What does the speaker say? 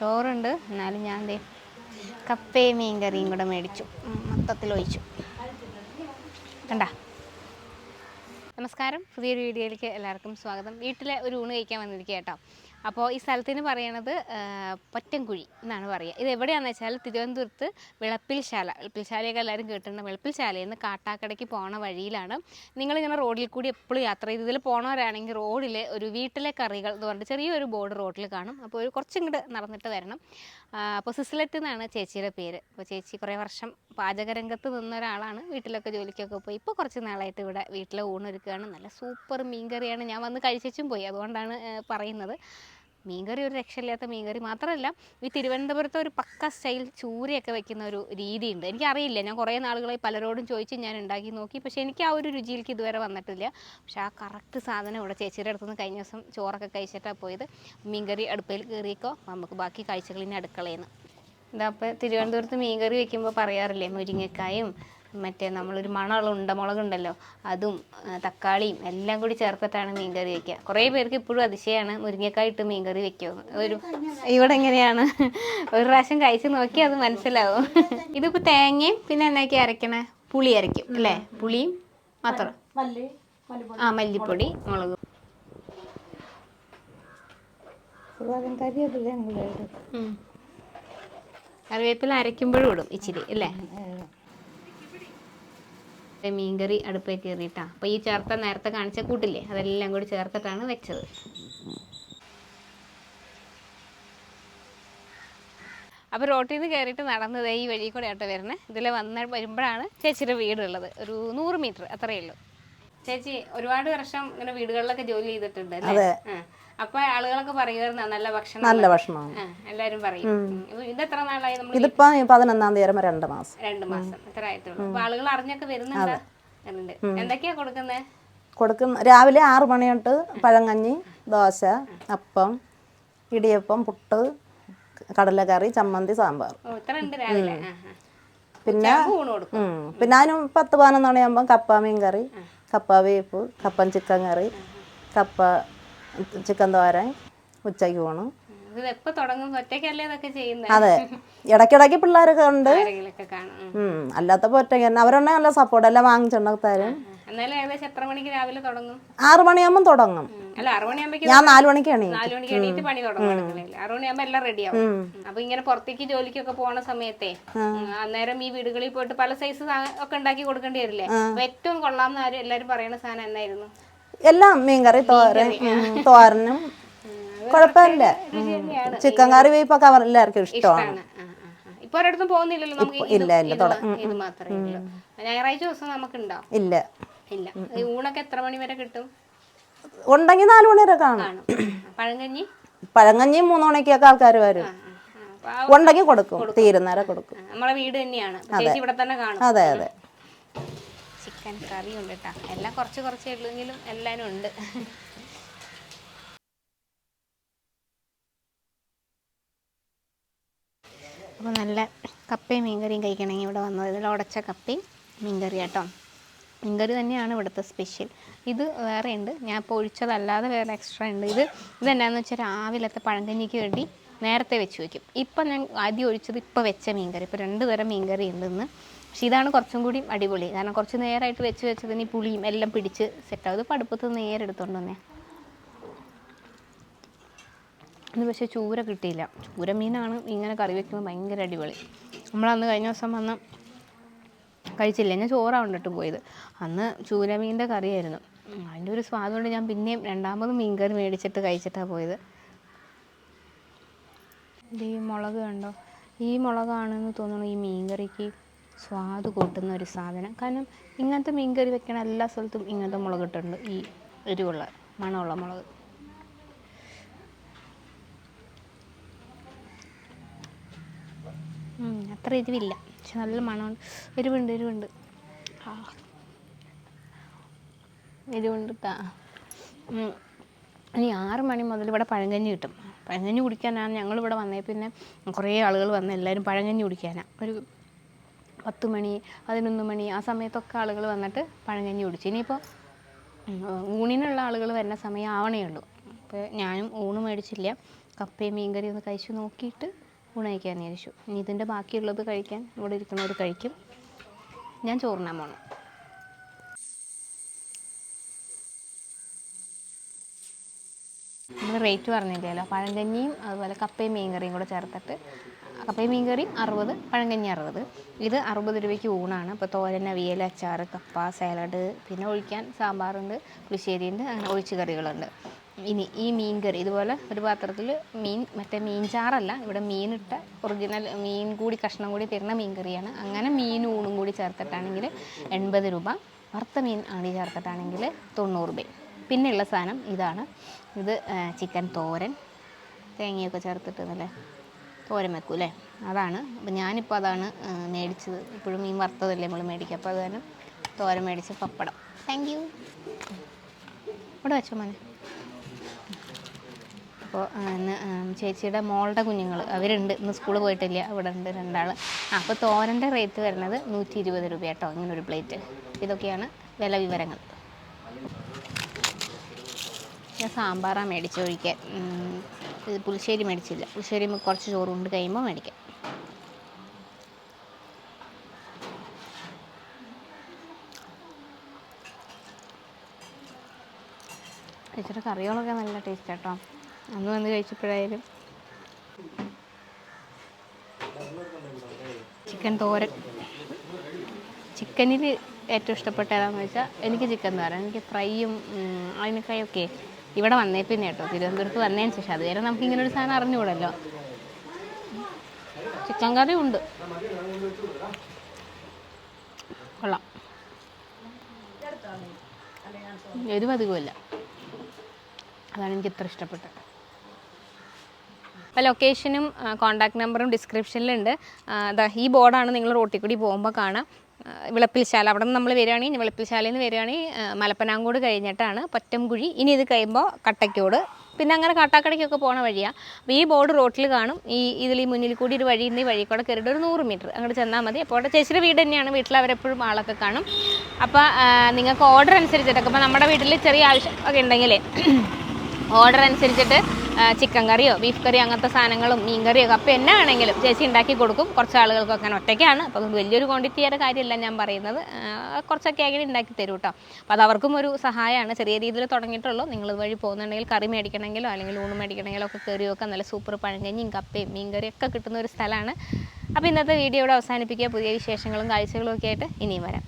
ചോറുണ്ട്. എന്നാലും ഞാൻ എന്തേ കപ്പയും മീൻ കറിയും കൂടെ മേടിച്ചു. മൊത്തത്തിൽ ഒഴിച്ചു. കണ്ട? നമസ്കാരം. പുതിയൊരു വീഡിയോയിലേക്ക് എല്ലാവർക്കും സ്വാഗതം. വീട്ടിലെ ഒരു ഊണ് കഴിക്കാൻ വന്നിരിക്കുക കേട്ടോ അപ്പോൾ ഈ സ്ഥലത്തിന് പറയണത് പൊറ്റൻകുഴി എന്നാണ് പറയുക. ഇത് എവിടെയാണെന്ന് വെച്ചാൽ തിരുവനന്തപുരത്ത് വിളപ്പിൽശാല വിളപ്പിൽശാലയൊക്കെ എല്ലാവരും കേട്ടിട്ടുണ്ട്. വിളപ്പിൽശാലയിൽ നിന്ന് കാട്ടാക്കടയ്ക്ക് പോണ വഴിയിലാണ് നിങ്ങളിങ്ങനെ റോഡിൽ കൂടി എപ്പോഴും യാത്ര ചെയ്ത് ഇതിൽ പോണവരാണെങ്കിൽ റോഡിൽ ഒരു വീട്ടിലെ കറികൾ എന്ന് പറഞ്ഞിട്ട് ചെറിയൊരു ബോർഡ് റോഡിൽ കാണും. അപ്പോൾ ഒരു കുറച്ചിങ്ങോട്ട് നടന്നിട്ട് വരണം. അപ്പോൾ സിസ്ലറ്റ് എന്നാണ് ചേച്ചിയുടെ പേര്. അപ്പോൾ ചേച്ചി കുറേ വർഷം പാചകരംഗത്ത് നിന്ന ഒരാളാണ് വീട്ടിലൊക്കെ ജോലിക്കൊക്കെ പോയി ഇപ്പോൾ കുറച്ച് നാളായിട്ട് ഇവിടെ വീട്ടിലെ ഊണൊരുക്കുകയാണ് നല്ല സൂപ്പർ മീൻകറിയാണ്. ഞാൻ വന്ന് കഴിച്ചും പോയി. അതുകൊണ്ടാണ് പറയുന്നത്. മീൻകറി ഒരു രക്ഷയില്ലാത്ത മീൻകറി മാത്രമല്ല ഈ തിരുവനന്തപുരത്തെ ഒരു പക്ക സ്റ്റൈൽ ചൂരയൊക്കെ വെക്കുന്ന ഒരു രീതിയുണ്ട്. എനിക്കറിയില്ല ഞാൻ കുറേ നാളുകളായി പലരോടും ചോദിച്ച് ഞാൻ ഉണ്ടാക്കി നോക്കി പക്ഷേ എനിക്ക് ആ ഒരു രുചിയിലേക്ക് ഇതുവരെ വന്നിട്ടില്ല. പക്ഷേ ആ കറക്റ്റ് സാധനം ഇവിടെ ചേച്ചിയുടെ അടുത്തുനിന്ന് കഴിഞ്ഞ ദിവസം ചോറൊക്കെ കഴിച്ചിട്ടാണ് പോയത്. മീൻകറി അടുപ്പയിൽ കയറിയേക്കോ നമുക്ക് ബാക്കി അടുക്കളയിൽ നിന്ന്. ഇതാ അപ്പോൾ തിരുവനന്തപുരത്ത് മീൻകറി വെക്കുമ്പോൾ പറയാറില്ലേ മുരിങ്ങക്കായും മറ്റേ നമ്മളൊരു മണമുള്ള ഉണ്ടമുളക് ഉണ്ടല്ലോ അതും തക്കാളിയും എല്ലാം കൂടി ചേർത്തിട്ടാണ് മീൻകറി വെക്കുക. കുറേ പേർക്ക് ഇപ്പോഴും അതിശയാണ് മുരിങ്ങക്കായ ഇട്ട് മീൻകറി വെക്കുമോ ഒരു ഇവിടെ എങ്ങനെയാണ്? ഒരു പ്രാവശ്യം കഴിച്ച് നോക്കി അത് മനസ്സിലാവും. ഇതിപ്പോൾ തേങ്ങയും പിന്നെ എന്നൊക്കെ അരക്കണേ പുളി അരയ്ക്കും അല്ലേ? പുളിയും മാത്രം. ആ മല്ലിപ്പൊടി മുളക്. കറിവേപ്പില അരയ്ക്കുമ്പോഴും ഇടും ഇച്ചിരി അല്ലേ? മീൻകറി അടുപ്പേ കയറിയിട്ടാണ് അപ്പോൾ ഈ ചേർത്ത നേരത്തെ കാണിച്ച കൂട്ടില്ലേ? അതെല്ലാം കൂടി ചേർത്തിട്ടാണ് വെച്ചത്. അപ്പോൾ റോട്ടിൽ നിന്ന് കയറിയിട്ട് നടന്നത് ഈ വഴി കൂടെ ആട്ടോ വരുന്നത് ഇതിൽ വന്ന് വരുമ്പോഴാണ് ചേച്ചിയുടെ വീടുള്ളത്. ഒരു നൂറ് മീറ്റർ അത്രയേ ഉള്ളൂ. ചേച്ചി ഒരുപാട് വർഷം ഇങ്ങനെ വീടുകളിലൊക്കെ ജോലി ചെയ്തിട്ടുണ്ട് അല്ലേ. അപ്പൊ ആളുകളൊക്കെ പറയുമായിരുന്നു നല്ല ഭക്ഷണം നല്ല ഭക്ഷണമാണ് എല്ലാരും പറയും. ഇത് എത്ര നാളായി നമ്മൾ ഇതിപ്പോ പതിനൊന്നാം തീയതി വരുമ്പോ രണ്ട് മാസം. രണ്ട് മാസം. എത്ര ആയിട്ടുള്ളൂ. അപ്പൊ ആളുകൾ അറിഞ്ഞൊക്കെ വരുന്നുണ്ടോ? എന്തൊക്കെയാ കൊടുക്കുന്നത് കൊടുക്കും രാവിലെ ആറു മണി തൊട്ട് പഴങ്കഞ്ഞി ദോശ അപ്പം ഇടിയപ്പം പുട്ട് കടലക്കറി ചമ്മന്തി സാമ്പാർ. പിന്നെ പിന്നെ അതിനും പത്ത് പതിനൊന്ന് മണിയാകുമ്പം കപ്പ മീൻ കറി കപ്പ വേപ്പ് കപ്പൻ ചിക്കൻ കറി കപ്പ ചിക്കൻ തോരൻ ഉച്ചയ്ക്ക് പോണു. അതെ. ഇടയ്ക്കിടയ്ക്ക് പിള്ളേരൊക്കെ ഉണ്ട്. അല്ലാത്തപ്പോൾ ഒറ്റയ്ക്ക് തന്നെ. അവരുണ്ടെ നല്ല സപ്പോർട്ട് എല്ലാം വാങ്ങിച്ചുണ്ടാക്കി തരും. ആറ് മണിയാകുമ്പം തുടങ്ങും. ഞാൻ നാല് മണിക്ക് അപ്പൊ ഇങ്ങനെ പുറത്തേക്ക് ജോലിക്കൊക്കെ പോണ സമയത്തെ അന്നേരം ഈ വീടുകളിൽ പോയിട്ട് പല സൈസ് ഒക്കെ ഉണ്ടാക്കി കൊടുക്കേണ്ടി വരില്ലേ? ഏറ്റവും കൊള്ളാം എല്ലാരും പറയുന്ന സാധനം എന്നായിരുന്നു? എല്ലാം മീൻകറി തോരൻ തോരനും കുഴപ്പമില്ല. ചിക്കൻ കറി വേപ്പൊക്കെ അവർ എല്ലാവർക്കും ഇഷ്ടമാണ്. ഇപ്പൊ ഒരിടത്തും പോകുന്നില്ലല്ലോ നമുക്ക് ഇത് ഇല്ല, ഇല്ല, ഇത് മാത്രമേ ഞായറാഴ്ച ദിവസം ഇല്ല. ഇല്ല. ഊണൊക്കെ എത്ര മണി വരെ കിട്ടും? ഉണ്ടെങ്കിൽ നാലു മണി വരെ കാണും. പഴങ്കഞ്ഞി? പഴങ്കഞ്ഞിയും മൂന്ന് മണിക്കൊക്കെ ആൾക്കാർ വരും. ഉണ്ടെങ്കിൽ കൊടുക്കും. തീരുന്നേരം കൊടുക്കും. നമ്മളെ വീട് തന്നെയാണ്. അതെ. അതെ ചിക്കൻ കറി ഉണ്ട് കേട്ടോ എല്ലാം കുറച്ച് കുറച്ചേ ഉള്ളെങ്കിലും എല്ലാവരും ഉണ്ട്. അപ്പോൾ നല്ല കപ്പയും മീൻകറിയും കഴിക്കണമെങ്കിൽ ഇവിടെ വന്നത്. ഇതിൽ ഉടച്ച കപ്പയും മീൻകറി കേട്ടോ മീൻകറി തന്നെയാണ് ഇവിടുത്തെ സ്പെഷ്യൽ ഇത് വേറെ ഉണ്ട്. ഞാൻ ഇപ്പോൾ ഒഴിച്ചതല്ലാതെ വേറെ എക്സ്ട്രാ ഉണ്ട്. ഇത് ഇതെന്നാന്ന് വെച്ചാൽ രാവിലത്തെ പഴങ്കഞ്ഞിക്ക് വേണ്ടി നേരത്തെ വെച്ച് വയ്ക്കും ഇപ്പം ഞാൻ ആദ്യം ഒഴിച്ചത് ഇപ്പോൾ വെച്ച മീൻകറി. ഇപ്പോൾ രണ്ട് തരം മീൻകറി ഉണ്ട് ഇന്ന് പക്ഷേ ഇതാണ് കുറച്ചും കൂടി അടിപൊളി. കാരണം കുറച്ച് നേരമായിട്ട് വെച്ച് വെച്ചതിന് ഈ പുളിയും എല്ലാം പിടിച്ച് സെറ്റാവും ഇത് പടുപ്പത്ത് നേരെ എടുത്തോണ്ട് വന്നേ. ഇന്ന് പക്ഷേ ചൂര കിട്ടിയില്ല. ചൂര മീനാണ്. ഇങ്ങനെ കറി വെക്കുമ്പോൾ ഭയങ്കര അടിപൊളി. നമ്മളന്ന് കഴിഞ്ഞ ദിവസം വന്ന് കഴിച്ചില്ല? ഞാൻ ചോറാണ് ഇട്ട് പോയത്. അന്ന് ചൂരമീന്റെ കറിയായിരുന്നു. അതിന്റെ ഒരു സ്വാദ് കൊണ്ട് ഞാൻ പിന്നെയും രണ്ടാമത് മീൻ കറി മേടിച്ചിട്ട് കഴിച്ചിട്ടാണ് പോയത്. ഈ മുളക് കണ്ടോ? ഈ മുളകാണെന്ന് തോന്നുന്നു ഈ മീൻ കറിക്ക് സ്വാദ് കൂട്ടുന്ന ഒരു സാധനം. കാരണം ഇങ്ങനത്തെ മീൻ കറി വെക്കണ എല്ലാ സ്ഥലത്തും ഇങ്ങനത്തെ മുളക് ഇട്ടുണ്ട് ഈ എരിവുള്ള മണമുള്ള മുളക്. അത്ര എരിവില്ല. പക്ഷെ നല്ല മണമുണ്ട്. എരിവുണ്ട് എരിവുണ്ട്. എരിവുണ്ട്. ഇനി ആറ് മണി മുതൽ ഇവിടെ പഴങ്കഞ്ഞി കിട്ടും. പഴങ്കഞ്ഞി കുടിക്കാനാണ് ഞങ്ങളിവിടെ വന്നേ. പിന്നെ കുറേ ആളുകൾ വന്ന് എല്ലാവരും പഴങ്കഞ്ഞി കുടിക്കാനാണ് ഒരു പത്ത് മണി പതിനൊന്ന് മണി ആ സമയത്തൊക്കെ ആളുകൾ വന്നിട്ട് പഴങ്കഞ്ഞി കുടിച്ചു. ഇനിയിപ്പോൾ ഊണിനുള്ള ആളുകൾ വരുന്ന സമയം ആവണേ ഉള്ളൂ. അപ്പോൾ ഞാനും ഊണ് മേടിച്ചില്ല. കപ്പയും മീൻകറി ഒന്ന് കഴിച്ചു നോക്കിയിട്ട് ഊണ് കഴിക്കാമെന്ന് വിചാരിച്ചു. ഇനി ഇതിന്റെ ബാക്കിയുള്ളത് കഴിക്കാൻ ഇവിടെ ഇരിക്കുന്നവർ കഴിക്കും. ഞാൻ ചോറിനാൻ പോണം. നമ്മൾ റേറ്റ് പറഞ്ഞില്ലല്ലോ. പഴങ്കഞ്ഞിയും അതുപോലെ കപ്പയും മീൻകറിയും കൂടെ ചേർത്തിട്ട് കപ്പയും മീൻകറിയും അറുപത് പഴങ്കഞ്ഞി അറുപത്. ഇത് അറുപത് രൂപയ്ക്ക് ഊണാണ്. അപ്പോൾ തോരൻ അവിയൽ അച്ചാർ കപ്പ സാലഡ് പിന്നെ ഒഴിക്കാൻ സാമ്പാറുണ്ട് പുളിശ്ശേരിയുണ്ട് അങ്ങനെ ഒഴിച്ച് കറികളുണ്ട്. ഇനി ഈ മീൻ കറി ഇതുപോലെ ഒരു പാത്രത്തിൽ മീൻ മറ്റേ മീൻ ചാറല്ല ഇവിടെ മീനിട്ട ഒറിജിനൽ മീൻ കൂടി കഷ്ണം കൂടി തരുന്ന മീൻ കറിയാണ് അങ്ങനെ മീൻ ഊണും കൂടി ചേർത്തിട്ടാണെങ്കിൽ എൺപത് രൂപ വറുത്ത മീൻ ആണി ചേർത്തിട്ടാണെങ്കിൽ തൊണ്ണൂറ് രൂപ. പിന്നെയുള്ള സാധനം ഇതാണ്. ഇത് ചിക്കൻ തോരൻ. തേങ്ങയൊക്കെ ചേർത്തിട്ട് നല്ല തോരൻ വെക്കും അല്ലേ അതാണ്. അപ്പം ഞാനിപ്പോൾ അതാണ് മേടിച്ചത്. ഇപ്പോഴും മീൻ വറുത്തതല്ലേ നമ്മൾ മേടിക്കുക. അപ്പോൾ അത് കാരണം തോരൻ മേടിച്ച് പപ്പടം. താങ്ക് യു ഇവിടെ വെച്ചോ മോനെ. അപ്പോൾ ഇന്ന് ചേച്ചിയുടെ മോളുടെ കുഞ്ഞുങ്ങൾ അവരുണ്ട്. ഇന്ന് സ്കൂളിൽ പോയിട്ടില്ല. ഇവിടെ ഉണ്ട് രണ്ടാൾ അപ്പോൾ തോരന്റെ റേറ്റ് വരുന്നത് നൂറ്റി ഇരുപത് രൂപ കേട്ടോ ഇങ്ങനെ ഒരു പ്ലേറ്റ്. ഇതൊക്കെയാണ് വില വിവരങ്ങൾ. ഞാൻ സാമ്പാറാണ് മേടിച്ച് ഒഴിക്കാൻ. ഇത് പുളിശ്ശേരി മേടിച്ചില്ല. പുളിശ്ശേരി കുറച്ച് ചോറ് കൊണ്ട് കഴിയുമ്പോൾ മേടിക്കാം. ചേച്ചിയുടെ കറികളൊക്കെ നല്ല ടേസ്റ്റ് കേട്ടോ അന്ന് വന്ന് കഴിച്ചപ്പോഴായാലും. ചിക്കൻ തോരൻ. ചിക്കനിൽ ഏറ്റവും ഇഷ്ടപ്പെട്ട ഏതാണെന്ന് വെച്ചാൽ എനിക്ക് ചിക്കൻ തോരൻ. എനിക്ക് ഫ്രൈയും അതിനൊക്കെ അതിനൊക്കെ ഇവിടെ വന്നേ പിന്നെ കേട്ടോ. തിരുവനന്തപുരത്ത് വന്നതിന് ശേഷം. അതുവരെ നമുക്ക് ഇങ്ങനെ ഒരു സാധനം അറിഞ്ഞുകൂടല്ലോ. ചിക്കൻ കറി ഉണ്ട്. കൊള്ളാം. ഒരു അധികമില്ല അതാണ് എനിക്ക് ഇത്ര ഇഷ്ടപ്പെട്ടത്. അപ്പോൾ ലൊക്കേഷനും കോൺടാക്ട് നമ്പറും ഡിസ്ക്രിപ്ഷനിലുണ്ട് ഈ ബോർഡാണ് നിങ്ങൾ റോട്ടിൽ കൂടി പോകുമ്പോൾ കാണാം. വിളപ്പിൽശാല. അവിടെ നിന്ന് നമ്മൾ വരികയാണെങ്കിൽ വിളപ്പിൽശാലയിൽ നിന്ന് വരികയാണെങ്കിൽ മലപ്പനാങ്കോട് കഴിഞ്ഞിട്ടാണ് പൊറ്റംകുഴി. ഇനി ഇത് കഴിയുമ്പോൾ കട്ടക്കോട് പിന്നെ അങ്ങനെ കാട്ടാക്കടയ്ക്കൊക്കെ പോണ വഴിയാണ് അപ്പോൾ ഈ ബോർഡ് റോട്ടിൽ കാണും. ഈ ഇതിൽ ഈ മുന്നിൽ കൂടി ഒരു വഴി ഇന്ന് ഈ വഴി കൂടെ കയറിയിട്ട് ഒരു നൂറ് മീറ്റർ അങ്ങോട്ട് ചെന്നാൽ മതി. അപ്പോൾ അവിടെ ചേച്ചിയുടെ വീട് തന്നെയാണ്. വീട്ടിൽ അവരെപ്പോഴും ആളൊക്കെ കാണും. അപ്പോൾ നിങ്ങൾക്ക് ഓർഡർ അനുസരിച്ചിട്ടൊക്കെ. ഇപ്പോൾ നമ്മുടെ വീട്ടിൽ ചെറിയ ആവശ്യം ഒക്കെ ഉണ്ടെങ്കിലേ ഓർഡർ അനുസരിച്ചിട്ട് ചിക്കൻ കറിയോ ബീഫ് കറിയോ അങ്ങനത്തെ സാധനങ്ങളും മീൻ കറിയോ കപ്പ എന്നാ വേണമെങ്കിലും ചേച്ചി ഉണ്ടാക്കി കൊടുക്കും. കുറച്ച് ആളുകൾക്കൊക്കെ അങ്ങനെ ഒറ്റയ്ക്കാണ്. അപ്പോൾ വലിയൊരു ക്വാണ്ടിറ്റിയുടെ കാര്യമല്ല ഞാൻ പറയുന്നത്. കുറച്ചൊക്കെ ആയിട്ട് ഉണ്ടാക്കി തരും കേട്ടോ അപ്പോൾ അത് അവർക്കും ഒരു സഹായമാണ്. ചെറിയ രീതിയിൽ തുടങ്ങിയിട്ടുള്ളൂ. നിങ്ങൾ വഴി പോകുന്നുണ്ടെങ്കിൽ കറി മേടിക്കണമെങ്കിലോ അല്ലെങ്കിൽ ഊണ് മേടിക്കണമെങ്കിലോ ഒക്കെ കയറിയൊക്കെ നല്ല സൂപ്പർ പഴങ്കഞ്ഞിയും കപ്പയും മീൻ കറിയും ഒക്കെ കിട്ടുന്ന ഒരു സ്ഥലമാണ്. അപ്പോൾ ഇന്നത്തെ വീഡിയോ ഇവിടെ അവസാനിപ്പിക്കുക. പുതിയ വിശേഷങ്ങളും കാഴ്ചകളും ഒക്കെ ആയിട്ട് ഇനിയും വരാം.